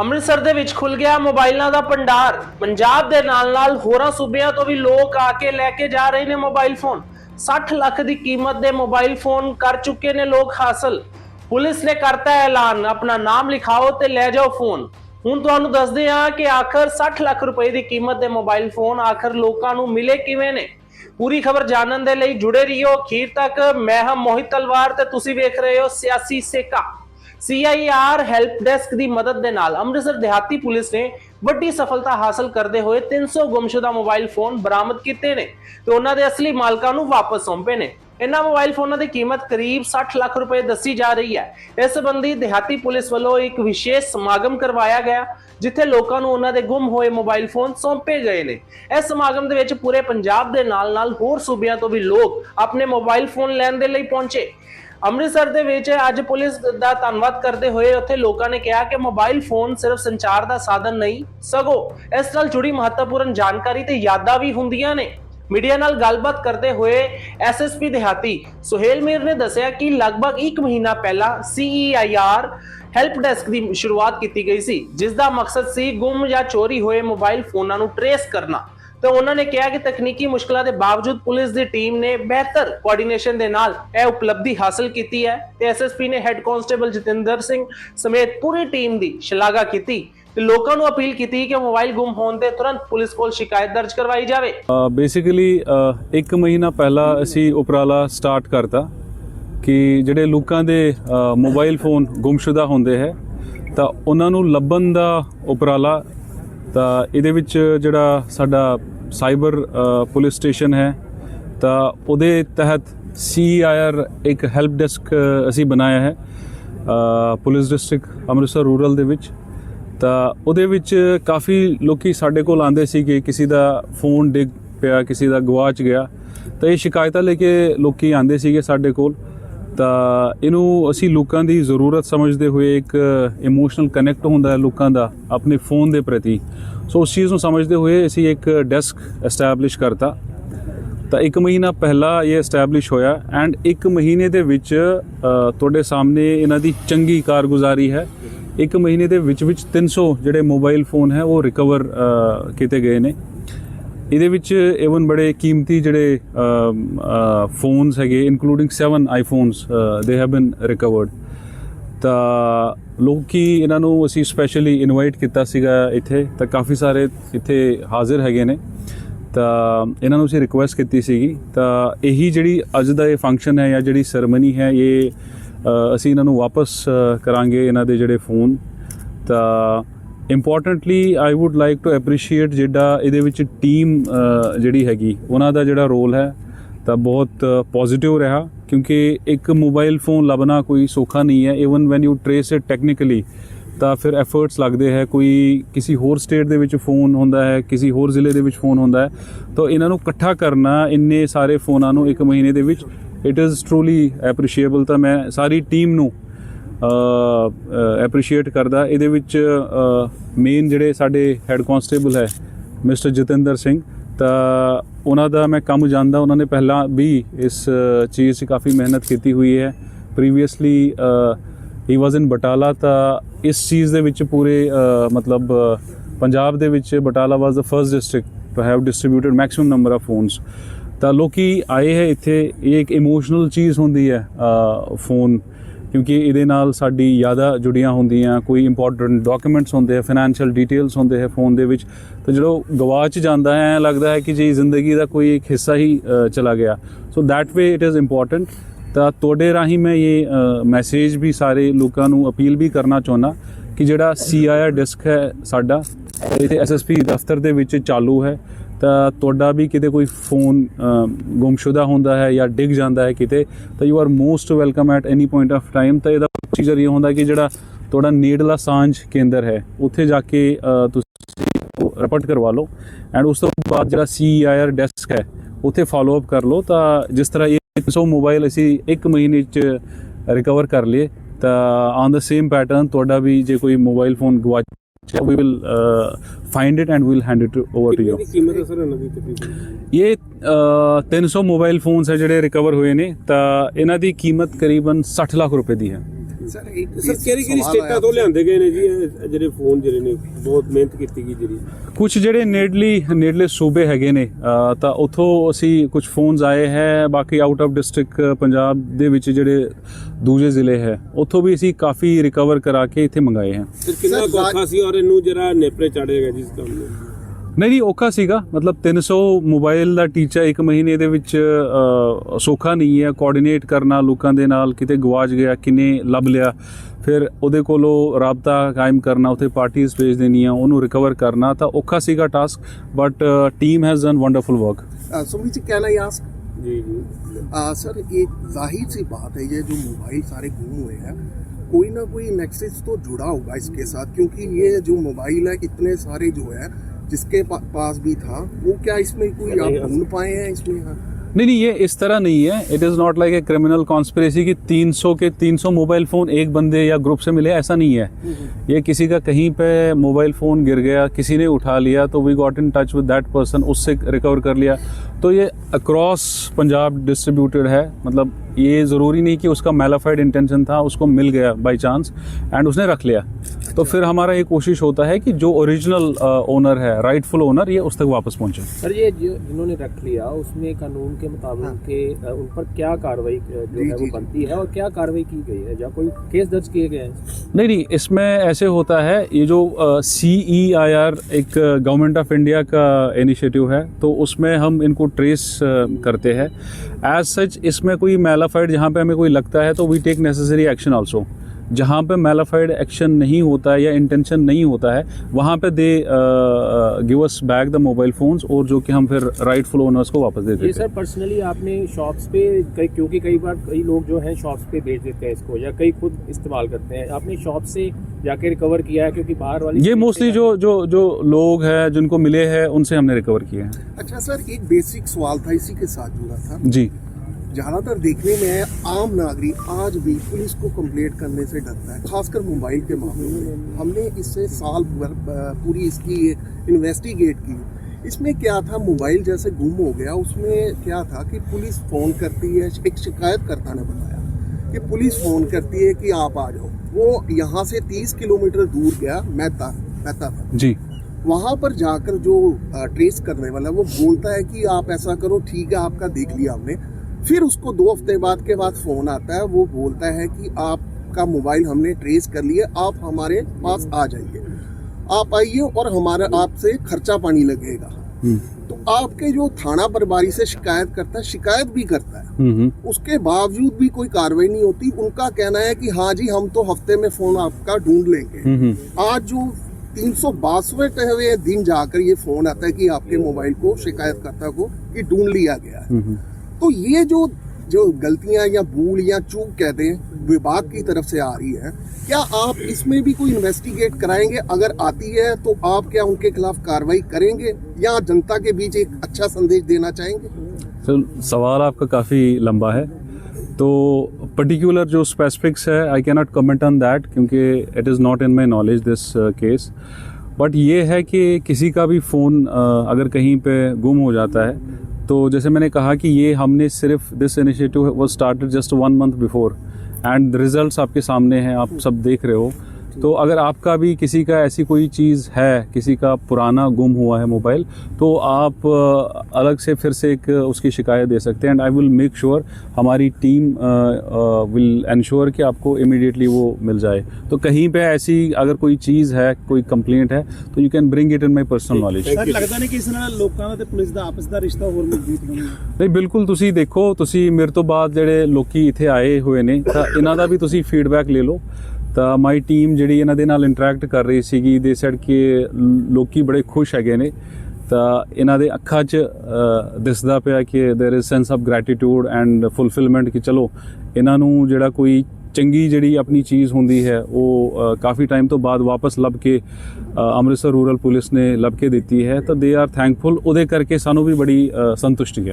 ਅੰਮ੍ਰਿਤਸਰ ਦੇ ਵਿੱਚ ਖੁੱਲ ਗਿਆ ਮੋਬਾਈਲਾਂ ਦਾ ਭੰਡਾਰ। ਪੰਜਾਬ ਦੇ ਨਾਲ-ਨਾਲ ਹੋਰਾਂ ਸੂਬਿਆਂ ਤੋਂ ਵੀ ਲੋਕ ਆ ਕੇ ਲੈ ਕੇ ਜਾ ਰਹੇ ਨੇ ਮੋਬਾਈਲ ਫੋਨ। 60 ਲੱਖ ਦੀ ਕੀਮਤ ਦੇ ਮੋਬਾਈਲ ਫੋਨ ਕਰ ਚੁੱਕੇ ਨੇ ਲੋਕ ਹਾਸਲ। ਪੁਲਿਸ ਨੇ ਕਰਤਾ ਐਲਾਨ। ਆਪਣਾ ਨਾਮ ਲਿਖਾਓ ਤੇ ਲੈ ਜਾਓ ਫੋਨ। ਹੁਣ ਤੁਹਾਨੂੰ ਦੱਸਦੇ ਹਾਂ ਕਿ ਆਖਰ 60 ਲੱਖ ਰੁਪਏ ਦੀ ਕੀਮਤ ਦੇ ਮੋਬਾਈਲ ਫੋਨ ਆਖਰ ਲੋਕਾਂ ਨੂੰ ਮਿਲੇ ਕਿਵੇਂ ਨੇ। ਪੂਰੀ ਖਬਰ ਜਾਣਨ ਦੇ ਲਈ ਜੁੜੇ ਰਹੀਓ ਅਖੀਰ ਤੱਕ। ਮੈਂ ਹਾਂ ਮੋਹਿਤ ਤਲਵਾਰ ਤੇ ਤੁਸੀਂ ਵੇਖ ਰਹੇ ਹੋ ਸਿਆਸੀ ਸੇਕਾ। ਸੀਆਈਆਰ ਹੈਲਪ ਡੈਸਕ ਦੀ ਮਦਦ ਦੇ ਨਾਲ ਅੰਮ੍ਰਿਤਸਰ ਦਿਹਾਤੀ ਪੁਲਿਸ ਨੇ ਵੱਡੀ ਸਫਲਤਾ ਹਾਸਲ ਕਰਦੇ ਹੋਏ 300 ਗੁੰਮਸ਼ੁਦਾ ਮੋਬਾਈਲ ਫੋਨ ਬਰਾਮਦ ਕੀਤੇ ਨੇ ਤੇ ਉਹਨਾਂ ਦੇ ਅਸਲੀ ਮਾਲਕਾਂ ਨੂੰ ਵਾਪਸ ਸੌਂਪੇ ਨੇ। ਇਹਨਾਂ ਮੋਬਾਈਲ ਫੋਨਾਂ ਦੀ ਕੀਮਤ ਕਰੀਬ 60 ਲੱਖ ਰੁਪਏ ਦੱਸੀ ਜਾ ਰਹੀ ਹੈ। ਇਸ ਸੰਬੰਧੀ ਦਿਹਾਤੀ ਪੁਲਿਸ ਵੱਲੋਂ ਇੱਕ ਵਿਸ਼ੇਸ਼ ਸਮਾਗਮ ਕਰਵਾਇਆ ਗਿਆ, ਜਿੱਥੇ ਲੋਕਾਂ ਨੂੰ ਉਹਨਾਂ ਦੇ ਗੁੰਮ ਹੋਏ ਮੋਬਾਈਲ ਫੋਨ ਸੌਂਪੇ ਗਏ ਨੇ। ਇਸ ਸਮਾਗਮ ਦੇ ਵਿੱਚ ਪੂਰੇ ਪੰਜਾਬ ਦੇ ਨਾਲ-ਨਾਲ ਹੋਰ ਸੂਬਿਆਂ ਤੋਂ ਵੀ ਲੋਕ ਆਪਣੇ ਮੋਬਾਈਲ ਫੋਨ ਲੈਣ ਦੇ ਲਈ ਪਹੁੰਚੇ। ਅੰਮ੍ਰਿਤਸਰ ਦੇ ਵਿੱਚ ਅੱਜ ਪੁਲਿਸ ਦਾ ਧੰਨਵਾਦ ਕਰਦੇ ਹੋਏ ਉੱਥੇ ਲੋਕਾਂ ਨੇ ਕਿਹਾ ਕਿ ਮੋਬਾਈਲ ਫੋਨ ਸਿਰਫ ਸੰਚਾਰ ਦਾ ਸਾਧਨ ਨਹੀਂ, ਸਗੋਂ ਇਸ ਨਾਲ ਜੁੜੀ ਮਹੱਤਵਪੂਰਨ ਜਾਣਕਾਰੀ ਤੇ ਯਾਦਾਂ ਵੀ ਹੁੰਦੀਆਂ ਨੇ। ਮੀਡੀਆ ਨਾਲ ਗੱਲਬਾਤ ਕਰਦੇ ਹੋਏ ਐਸਐਸਪੀ ਦਿਹਾਤੀ ਸੁਹੇਲ ਮੀਰ ਨੇ ਦੱਸਿਆ ਕਿ ਲਗਭਗ 1 ਮਹੀਨਾ ਪਹਿਲਾਂ ਸੀਈਆਈਆਰ ਹੈਲਪ ਡੈਸਕ ਦੀ ਸ਼ੁਰੂਆਤ ਕੀਤੀ ਗਈ ਸੀ ਜਿਸ ਦਾ ਮਕਸਦ ਸੀ ਗੁੰਮ ਜਾਂ ਚੋਰੀ ਹੋਏ ਮੋਬਾਈਲ ਫੋਨਾਂ ਨੂੰ ਟਰੇਸ ਕਰਨਾ। ਤਾਂ ਉਹਨਾਂ ਨੇ ਕਿਹਾ ਕਿ ਤਕਨੀਕੀ ਮੁਸ਼ਕਲਾਂ ਦੇ ਬਾਵਜੂਦ ਪੁਲਿਸ ਦੀ ਟੀਮ ਨੇ ਬਿਹਤਰ ਕੋਆਰਡੀਨੇਸ਼ਨ ਦੇ ਨਾਲ ਇਹ ਉਪਲਬਧੀ ਹਾਸਲ ਕੀਤੀ ਹੈ ਤੇ ਐਸਐਸਪੀ ਨੇ ਹੈੱਡ ਕਾਂਸਟੇਬਲ ਜਤਿੰਦਰ ਸਿੰਘ ਸਮੇਤ ਪੂਰੀ ਟੀਮ ਦੀ ਸ਼ਲਾਘਾ ਕੀਤੀ। ਤੇ ਲੋਕਾਂ ਨੂੰ ਅਪੀਲ ਕੀਤੀ ਕਿ ਮੋਬਾਈਲ ਗੁੰਮ ਹੋਣ ਤੇ ਤੁਰੰਤ ਪੁਲਿਸ ਕੋਲ ਸ਼ਿਕਾਇਤ ਦਰਜ ਕਰਵਾਈ ਜਾਵੇ। ਬੇਸਿਕਲੀ ਇੱਕ ਮਹੀਨਾ ਪਹਿਲਾਂ ਅਸੀਂ ਉਪਰਾਲਾ ਸਟਾਰਟ ਕਰਤਾ ਕਿ ਜਿਹੜੇ ਲੋਕਾਂ ਦੇ ਮੋਬਾਈਲ ਫੋਨ ਗੁੰਮਸ਼ੁਦਾ ਹੁੰਦੇ ਹੈ, ਤਾਂ ਉਹਨਾਂ ਨੂੰ ਲੱਭਣ ਦਾ ਉਪਰਾਲਾ, ਤਾਂ ਇਹਦੇ ਵਿੱਚ ਜਿਹੜਾ ਸਾਡਾ ਸਾਈਬਰ ਪੁਲਿਸ ਸਟੇਸ਼ਨ ਹੈ, ਤਾਂ ਉਹਦੇ ਤਹਿਤ ਸੀਆਈਆਰ ਇੱਕ ਹੈਲਪ ਡੈਸਕ ਅਸੀਂ ਬਣਾਇਆ ਹੈ ਪੁਲਿਸ ਡਿਸਟ੍ਰਿਕਟ ਅੰਮ੍ਰਿਤਸਰ ਰੂਰਲ ਦੇ ਵਿੱਚ। ਤਾਂ ਉਹਦੇ ਵਿੱਚ ਕਾਫੀ ਲੋਕੀ ਸਾਡੇ ਕੋਲ ਆਂਦੇ ਸੀਗੇ ਕਿਸੇ ਦਾ ਫੋਨ ਡਿੱਗ ਪਿਆ, ਕਿਸੇ ਦਾ ਗਵਾਚ ਗਿਆ। ਤਾਂ ਇਹ ਸ਼ਿਕਾਇਤਾਂ ਲੈ ਕੇ ਲੋਕੀ ਆਂਦੇ ਸੀਗੇ ਸਾਡੇ ਕੋਲ। ਤਾਂ ਇਹਨੂੰ ਅਸੀਂ ਲੋਕਾਂ ਦੀ ਜ਼ਰੂਰਤ ਸਮਝਦੇ ਹੋਏ ਇੱਕ ਇਮੋਸ਼ਨਲ ਕਨੈਕਟ ਹੁੰਦਾ ਹੈ ਲੋਕਾਂ ਦਾ ਆਪਣੇ ਫੋਨ ਦੇ ਪ੍ਰਤੀ। ਸੋ ਉਸ ਚੀਜ਼ ਨੂੰ ਸਮਝਦੇ ਹੋਏ ਅਸੀਂ ਇੱਕ ਡੈਸਕ ਐਸਟੈਬਲਿਸ਼ ਕਰਤਾ। ਤਾਂ ਇੱਕ ਮਹੀਨਾ ਪਹਿਲਾਂ ਇਹ ਐਸਟੈਬਲਿਸ਼ ਹੋਇਆ ਐਂਡ ਇੱਕ ਮਹੀਨੇ ਦੇ ਵਿੱਚ ਤੁਹਾਡੇ ਸਾਹਮਣੇ ਇਹਨਾਂ ਦੀ ਚੰਗੀ ਕਾਰਗੁਜ਼ਾਰੀ ਹੈ। ਇੱਕ ਮਹੀਨੇ ਦੇ ਵਿੱਚ ਵਿੱਚ 300 ਜਿਹੜੇ ਮੋਬਾਈਲ ਫੋਨ ਹੈ, ਉਹ ਰਿਕਵਰ ਕੀਤੇ ਗਏ ਨੇ। ਇਹਦੇ ਵਿੱਚ ਇਵਨ ਬੜੇ ਕੀਮਤੀ ਜਿਹੜੇ ਫੋਨਸ ਹੈਗੇ ਇਨਕਲੂਡਿੰਗ 7 ਆਈਫੋਨਸ ਦੇ ਹੈਵ ਬੀਨ ਰਿਕਵਰਡ ਤਾਂ ਲੋਕੀ ਇਹਨਾਂ ਨੂੰ ਅਸੀਂ ਸਪੈਸ਼ਲੀ ਇਨਵਾਈਟ ਕੀਤਾ ਸੀਗਾ ਇੱਥੇ, ਤਾਂ ਕਾਫੀ ਸਾਰੇ ਇੱਥੇ ਹਾਜ਼ਰ ਹੈਗੇ ਨੇ। ਤਾਂ ਇਹਨਾਂ ਨੂੰ ਅਸੀਂ ਰਿਕੁਐਸਟ ਕੀਤੀ ਸੀਗੀ। ਤਾਂ ਇਹੀ ਜਿਹੜੀ ਅੱਜ ਦਾ ਇਹ ਫੰਕਸ਼ਨ ਹੈ ਜਾਂ ਜਿਹੜੀ ਸਰਮਨੀ ਹੈ, ਇਹ ਅਸੀਂ ਇਹਨਾਂ ਨੂੰ ਵਾਪਸ ਕਰਾਂਗੇ ਇਹਨਾਂ ਦੇ ਜਿਹੜੇ ਫੋਨ। ਤਾਂ importantly I would like to appreciate ਜਿਹੜਾ ਇਹਦੇ ਵਿੱਚ ਟੀਮ ਜਿਹੜੀ ਹੈਗੀ, ਉਹਨਾਂ ਦਾ ਜਿਹੜਾ ਰੋਲ ਹੈ, ਤਾਂ ਬਹੁਤ ਪੋਜ਼ਿਟਿਵ ਰਿਹਾ। ਕਿਉਂਕਿ ਇੱਕ ਮੋਬਾਈਲ ਫੋਨ ਲੱਭਣਾ ਕੋਈ ਸੌਖਾ ਨਹੀਂ ਹੈ। Even when you trace it technically ਤਾਂ ਫਿਰ ਐਫਰਟਸ ਲੱਗਦੇ ਹੈ। ਕੋਈ ਕਿਸੇ ਹੋਰ ਸਟੇਟ ਦੇ ਵਿੱਚ ਫੋਨ ਹੁੰਦਾ ਹੈ, ਕਿਸੇ ਹੋਰ ਜ਼ਿਲ੍ਹੇ ਦੇ ਵਿੱਚ ਫੋਨ ਹੁੰਦਾ ਹੈ। ਤਾਂ ਇਹਨਾਂ ਨੂੰ ਇਕੱਠਾ ਕਰਨਾ, ਇੰਨੇ ਸਾਰੇ ਫੋਨਾਂ ਨੂੰ ਇੱਕ ਮਹੀਨੇ ਦੇ ਵਿੱਚ ਇਟ ਇਜ਼ ਟਰੂਲੀ ਐਪਰੀਸ਼ੀਏਬਲ ਤਾਂ ਮੈਂ ਸਾਰੀ ਟੀਮ ਨੂੰ ਐਪਰੀਸ਼ੀਏਟ ਕਰਦਾ। ਇਹਦੇ ਵਿੱਚ ਮੇਨ ਜਿਹੜੇ ਸਾਡੇ ਹੈੱਡ ਕਾਂਸਟੇਬਲ ਹੈ ਮਿਸਟਰ ਜਤਿੰਦਰ ਸਿੰਘ, ਤਾਂ ਉਹਨਾਂ ਦਾ ਮੈਂ ਕੰਮ ਜਾਣਦਾ। ਉਹਨਾਂ ਨੇ ਪਹਿਲਾਂ ਵੀ ਇਸ ਚੀਜ਼ 'ਚ ਕਾਫੀ ਮਿਹਨਤ ਕੀਤੀ ਹੋਈ ਹੈ। ਪ੍ਰੀਵੀਅਸਲੀ ਹੀ ਵਾਸ ਇਨ ਬਟਾਲਾ ਤਾਂ ਇਸ ਚੀਜ਼ ਦੇ ਵਿੱਚ ਪੂਰੇ ਮਤਲਬ ਪੰਜਾਬ ਦੇ ਵਿੱਚ Batala was the first district to have distributed maximum number of phones ਤਾਂ ਲੋਕੀ ਆਏ ਹੈ ਇੱਥੇ, ਇਹ ਇੱਕ ਇਮੋਸ਼ਨਲ ਚੀਜ਼ ਹੁੰਦੀ ਹੈ ਫੋਨ ਕਿਉਂਕਿ ਇਹਦੇ ਨਾਲ ਸਾਡੀ ਯਾਦਾਂ ਜੁੜੀਆਂ ਹੁੰਦੀਆਂ, ਕੋਈ ਇੰਪੋਰਟੈਂਟ ਡਾਕੂਮੈਂਟਸ ਹੁੰਦੇ ਆ ਫਾਈਨੈਂਸ਼ੀਅਲ ਡੀਟੇਲਸ ਹੁੰਦੇ ਹੈ ਫੋਨ ਦੇ ਵਿੱਚ, ਤਾਂ ਜਦੋਂ ਗਵਾਚ ਜਾਂਦਾ ਹੈ, ਐਂ ਲੱਗਦਾ ਹੈ ਕਿ ਜੀ ਜ਼ਿੰਦਗੀ ਦਾ ਕੋਈ ਇੱਕ ਹਿੱਸਾ ਹੀ ਚਲਾ ਗਿਆ। So that way it is important ਤਾਂ ਤੁਹਾਡੇ ਰਾਹੀਂ ਮੈਂ ਇਹ ਮੈਸੇਜ ਵੀ ਸਾਰੇ ਲੋਕਾਂ ਨੂੰ ਅਪੀਲ ਵੀ ਕਰਨਾ ਚਾਹੁੰਦਾ ਕਿ ਜਿਹੜਾ ਸੀਆਈਆਰ ਡਿਸਕ ਹੈ ਸਾਡਾ ਇੱਥੇ ਐਸਐਸਪੀ ਦਫ਼ਤਰ ਦੇ ਵਿੱਚ ਚਾਲੂ ਹੈ। ਤਾਂ ਤੁਹਾਡਾ ਵੀ ਕਿਤੇ ਕੋਈ ਫੋਨ ਗੁੰਮਸ਼ੁਦਾ ਹੁੰਦਾ ਹੈ ਜਾਂ ਡਿੱਗ ਜਾਂਦਾ ਹੈ ਕਿਤੇ, ਤਾਂ you are most welcome at any point of time ਤਾਂ ਇਹਦਾ ਪ੍ਰੋਸੀਜਰ ਇਹ ਹੁੰਦਾ ਕਿ ਜਿਹੜਾ ਤੁਹਾਡਾ ਨੇੜਲਾ ਸਾਂਝ ਕੇਂਦਰ ਹੈ, ਉੱਥੇ ਜਾ ਕੇ ਤੁਸੀਂ ਰਿਪੋਰਟ ਕਰਵਾ ਲਓ। ਐਂਡ ਉਸ ਤੋਂ ਬਾਅਦ ਜਿਹੜਾ ਸੀਆਈਆਰ ਡੈਸਕ ਹੈ, ਉੱਥੇ ਫਾਲੋ ਅਪ ਕਰ ਲਓ, ਤਾਂ ਜਿਸ ਤਰ੍ਹਾਂ ਇਹ 300 ਮੋਬਾਈਲ ਅਸੀਂ ਇੱਕ ਮਹੀਨੇ ਚ ਰਿਕਵਰ ਕਰ ਲਏ ਤਾਂ ਔਨ ਦਾ ਸੇਮ ਪੈਟਰਨ ਤੁਹਾਡਾ ਵੀ ਜੇ ਕੋਈ ਮੋਬਾਈਲ ਫੋਨ ਗਵਾਚ we will uh, find it and we'll hand it over to you. ਕਿੰਨੀ ਕੀਮਤ ਹੈ ਸਰ ਇਹਨਾਂ ਦੀ ਤਕਰੀਬਨ? ਇਹ ਅ, 300 ਮੋਬਾਈਲ ਫੋਨਸ ਹੈ ਜਿਹੜੇ ਰਿਕਵਰ ਹੋਏ ਨੇ ਤਾਂ ਇਹਨਾਂ ਦੀ ਕੀਮਤ ਕਰੀਬਨ 60 ਲੱਖ ਰੁਪਏ ਦੀ ਹੈ। ਸਰ ਕਿਹੜੀ ਕਿਹੜੀ ਸਟੇਟਾਂ ਤੋਂ ਲਿਆਂਦੇ ਗਏ ਨੇ ਜੀ? ਇਹ ਜਿਹੜੇ ਫੋਨ ਜਿਹੜੇ ਨੇ ਬਹੁਤ ਮਿਹਨਤ ਕੀਤੀ ਗਈ ਜਿਹੜੀ। ਕੁਝ ਜਿਹੜੇ ਨੇੜਲੀ ਨੇੜਲੇ ਸੂਬੇ ਹੈਗੇ ਨੇ ਅ, ਤਾਂ ਉੱਥੋਂ ਅਸੀਂ ਕੁਝ ਫੋਨਸ ਆਏ ਹੈ ਬਾਕੀ ਆਊਟ ਆਫ ਡਿਸਟ੍ਰਿਕਟ ਪੰਜਾਬ ਦੇ ਵਿੱਚ ਜਿਹੜੇ ਦੂਜੇ ਜ਼ਿਲ੍ਹੇ ਹੈ ਉੱਥੋਂ ਵੀ ਅਸੀਂ ਕਾਫੀ ਰਿਕਵਰ ਕਰਾ ਕੇ ਇੱਥੇ ਮੰਗਾਏ ਹੈ। ਕਿੰਨਾ ਸਰ, ਔਖਾ ਸੀ ਔਰ ਇਹਨੂੰ ਜਿਹੜਾ ਨੇਪਰੇ ਚਾੜੇਗਾ ਜਿਸ ਕੰਮ ਨੂੰ? ਨਹੀਂ ਨਹੀਂ ਔਖਾ ਸੀਗਾ ਮਤਲਬ 300 ਮੋਬਾਈਲ ਦਾ ਟੀਚਾ ਇੱਕ ਮਹੀਨੇ ਦੇ ਵਿੱਚ ਅ, ਸੌਖਾ ਨਹੀਂ ਹੈ ਕੋਆਰਡੀਨੇਟ ਕਰਨਾ ਲੋਕਾਂ ਦੇ ਨਾਲ ਕਿਤੇ ਗਵਾਚ ਗਿਆ ਕਿਨੇ ਲੱਭ ਲਿਆ ਫਿਰ ਉਹਦੇ ਕੋਲੋਂ ਰਾਬਤਾ ਕਾਇਮ ਕਰਨਾ ਉੱਥੇ ਪਾਰਟੀਆਂ ਭੇਜ ਦੇਣੀਆਂ ਉਹਨੂੰ ਰਿਕਵਰ ਕਰਨਾ ਤਾਂ ਔਖਾ ਸੀਗਾ task but team has done wonderful work Sumit ji कहना ही आस्क ਜੀ ਜੀ आ, सर एक जाहिर सी बात है ये जो मोबाइल सारे गुम हुए हैं कोई ना कोई नेक्सस तो जुड़ा होगा इसके साथ क्योंकि ये जो मोबाइल है इतने सारे जो है जिसके पा, पास भी था वो क्या इसमें कोई आप ढूंढ पाए हैं इसमें हाँ? नहीं नहीं ये इस तरह नहीं है। It is not like a criminal conspiracy कि 300 के 300 मोबाइल फ़ोन एक बंदे या ग्रुप से मिले ऐसा नहीं है। ये किसी का कहीं पे मोबाइल फ़ोन गिर गया किसी ने उठा लिया तो we got in touch with that person उससे रिकवर कर लिया। तो ये अक्रॉस पंजाब डिस्ट्रीब्यूटेड है मतलब ये ज़रूरी नहीं कि उसका मेलाफाइड इंटेंशन था उसको मिल गया बाई चांस एंड उसने रख लिया। तो फिर हमारा ये कोशिश होता है कि जो ओरिजिनल ओनर है राइटफुल ओनर ये उस तक वापस पहुँचे। सर ये जो जिन्होंने रख लिया उसमें कानून के मुताबिक हाँ। के उन पर क्या कार्रवाई जो है वो बनती है और क्या कार्रवाई की गई है? या कोई केस दर्ज किए गए हैं? नहीं नहीं इसमें ऐसे होता है ये जो सी ई आई आर एक गवर्नमेंट ऑफ़ इंडिया का इनिशिएटिव है तो उसमें हम इनको ट्रेस करते हैं। एज सच इसमें कोई मेलाफाइड जहाँ पे हमें कोई लगता है तो we take necessary action also जहाँ पे मेलाफाइड एक्शन नहीं होता है या इंटेंशन नहीं होता है वहाँ पे they give us back the mobile phones और जो कि हम फिर राइटफुल ओनर्स को वापस दे ये देते सर पर्सनली आपने शॉप्स पे कई क्योंकि कई बार कई लोग जो हैं शॉप्स पे बेच देते हैं इसको या कई खुद इस्तेमाल करते हैं। आपने शॉप से जाके रिकवर किया है क्योंकि बाहर वाली ये मोस्टली जो जो जो लोग हैं जिनको मिले हैं उनसे हमने रिकवर किया है। अच्छा सर एक बेसिक सवाल था इसी के साथ जुड़ा था। जी। ज़्यादातर देखने में है आम नागरिक आज भी पुलिस को कंप्लेंट करने से डरता है खासकर मोबाइल के मामले में। हमने इससे साल भर पूरी इसकी इन्वेस्टिगेट की। इसमें क्या था मोबाइल जैसे गुम हो गया। उसमें क्या था कि पुलिस फ़ोन करती है एक शिकायतकर्ता ने बताया कि पुलिस फ़ोन करती है कि आप आ जाओ। वो यहाँ से 30 किलोमीटर दूर गया मेहता मेहता था जी। वहाँ पर जाकर जो ट्रेस करने वाला है, वो बोलता है कि आप ऐसा करो ठीक है आपका देख लिया हमने। फिर उसको दो हफ़्ते बाद के बाद फ़ोन आता है वो बोलता है कि आपका मोबाइल हमने ट्रेस कर लिया आप हमारे पास आ जाइए। आप आइए और हमारा आपसे खर्चा पानी लगेगा। हम्म। तो आपके जो थाना प्रभारी से शिकायत करता है शिकायत भी करता है। हम्म हम्म। उसके बावजूद भी कोई कार्रवाई नहीं होती। उनका कहना है कि हाँ जी हम तो हफ़्ते में फ़ोन आपका ढूंढ लेंगे। आज जो तीन सौ बासवें दिन जाकर ये फ़ोन आता है कि आपके मोबाइल को शिकायतकर्ता को कि ढूंढ लिया गया है। तो ये जो जो गलतियाँ या भूल या चूक कहते हैं, विभाग की तरफ़ से आ रही है, क्या आप इसमें भी कोई इन्वेस्टिगेट कराएँगे? अगर आती है तो आप क्या उनके खिलाफ कार्रवाई करेंगे? या जनता के बीच एक अच्छा संदेश देना चाहेंगे? तो सवाल आपका काफ़ी लंबा है। तो पर्टिकुलर जो स्पेसिफिक्स है I cannot comment on that क्योंकि it is not in my knowledge this case but ये है कि किसी का भी फ़ोन अगर कहीं पे गुम हो जाता है तो जैसे मैंने कहा कि ये हमने सिर्फ this initiative was started just one month before and results आपके सामने हैं आप सब देख रहे हो तो अगर आपका भी किसी का ऐसी कोई चीज़ है किसी का पुराना गुम हुआ है मोबाइल तो आप अ, अलग से फिर से एक उसकी शिकायत दे सकते हैं and I will make sure हमारी टीम विल इंश्योर कि आपको इमीडिएटली वो मिल जाए तो कहीं पे ऐसी अगर कोई चीज़ है कोई कंप्लेंट है तो you can bring it in my personal knowledge Thank you. ਲੱਗਦਾ ਨਹੀਂ ਕਿ ਇਸ ਨਾਲ ਲੋਕਾਂ ਦਾ ਤੇ ਪੁਲਿਸ ਦਾ ਆਪਸ ਦਾ ਰਿਸ਼ਤਾ ਹੋਰ ਮਜ਼ਬੂਤ ਬਣੇਗਾ ਨਹੀਂ ਬਿਲਕੁਲ ਤੁਸੀਂ ਦੇਖੋ ਤੁਸੀਂ ਮੇਰੇ ਤੋਂ ਬਾਅਦ ਜਿਹੜੇ ਲੋਕੀ ਇੱਥੇ ਆਏ ਹੋਏ ਨੇ ਤਾਂ ਇਹਨਾਂ ਦਾ ਵੀ ਤੁਸੀਂ ਫੀਡਬੈਕ ਲੈ ਲਓ ਤਾਂ ਮਾਈ ਟੀਮ ਜਿਹੜੀ ਇਹਨਾਂ ਦੇ ਨਾਲ ਇੰਟਰੈਕਟ ਕਰ ਰਹੀ ਸੀਗੀ ਦੇ ਸੈਡ ਕਿ ਲੋਕੀ ਬੜੇ ਖੁਸ਼ ਹੈਗੇ ਨੇ ਤਾਂ ਇਹਨਾਂ ਦੇ ਅੱਖਾਂ 'ਚ ਅ, ਦਿਸਦਾ ਪਿਆ ਕਿ there is sense of gratitude and fulfilment ਕਿ ਚਲੋ ਇਹਨਾਂ ਨੂੰ ਜਿਹੜਾ ਕੋਈ ਚੰਗੀ ਜਿਹੜੀ ਆਪਣੀ ਚੀਜ਼ ਹੁੰਦੀ ਹੈ ਉਹ ਅ, ਕਾਫੀ ਟਾਈਮ ਤੋਂ ਬਾਅਦ ਵਾਪਸ ਲੱਭ ਕੇ ਅ, ਅੰਮ੍ਰਿਤਸਰ ਰੂਰਲ ਪੁਲਿਸ ਨੇ ਲੱਭ ਕੇ ਦਿੱਤੀ ਹੈ ਤਾਂ ਦੇ ਆਰ ਥੈਂਕਫੁਲ ਉਹਦੇ ਕਰਕੇ ਸਾਨੂੰ ਵੀ ਬੜੀ ਅ, ਸੰਤੁਸ਼ਟੀ ਹੈ